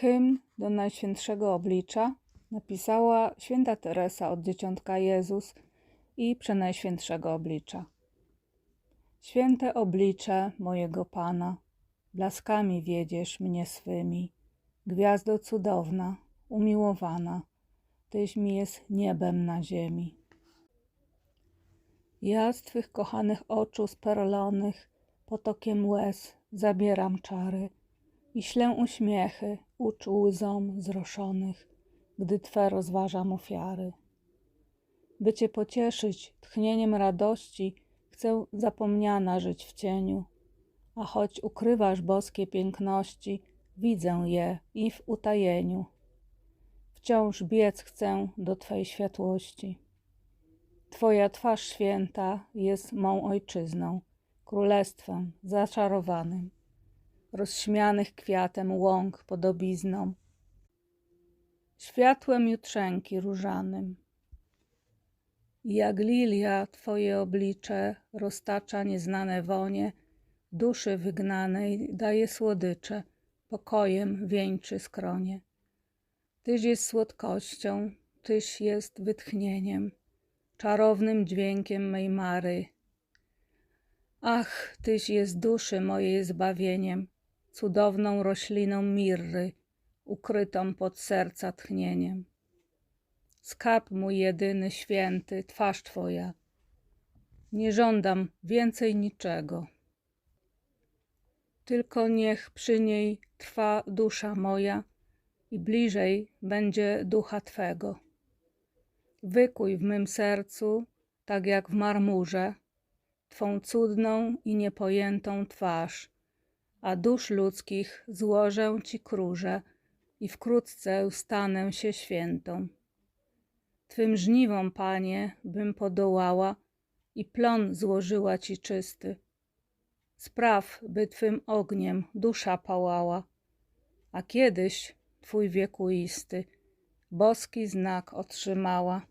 Hymn do Najświętszego Oblicza napisała święta Teresa od Dzieciątka Jezus i Przenajświętszego Oblicza. Święte oblicze mojego Pana, blaskami wiedziesz mnie swymi. Gwiazdo cudowna, umiłowana, Tyś mi jest niebem na ziemi. Ja z Twych kochanych oczu sperlonych potokiem łez zabieram czary i ślę uśmiechy uczu łzom zroszonych, gdy Twe rozważam ofiary. By Cię pocieszyć tchnieniem radości, chcę zapomniana żyć w cieniu, a choć ukrywasz boskie piękności, widzę je i w utajeniu. Wciąż biec chcę do Twej światłości. Twoja twarz święta jest mą ojczyzną, królestwem zaczarowanym, rozśmianych kwiatem łąk podobizną, światłem jutrzenki różanym. Jak lilia Twoje oblicze roztacza nieznane wonie, duszy wygnanej daje słodycze, pokojem wieńczy skronie. Tyś jest słodkością, Tyś jest wytchnieniem, czarownym dźwiękiem mej mary. Ach, Tyś jest duszy mojej zbawieniem, cudowną rośliną mirry, ukrytą pod serca tchnieniem. Skarb mój jedyny, święty, twarz Twoja. Nie żądam więcej niczego. Tylko niech przy niej trwa dusza moja i bliżej będzie ducha Twego. Wykuj w mym sercu, tak jak w marmurze, Twą cudną i niepojętą twarz, a dusz ludzkich złożę Ci króże i wkrótce stanę się świętą. Twym żniwom, Panie, bym podołała i plon złożyła Ci czysty. Spraw, by Twym ogniem dusza pałała, a kiedyś Twój wiekuisty boski znak otrzymała.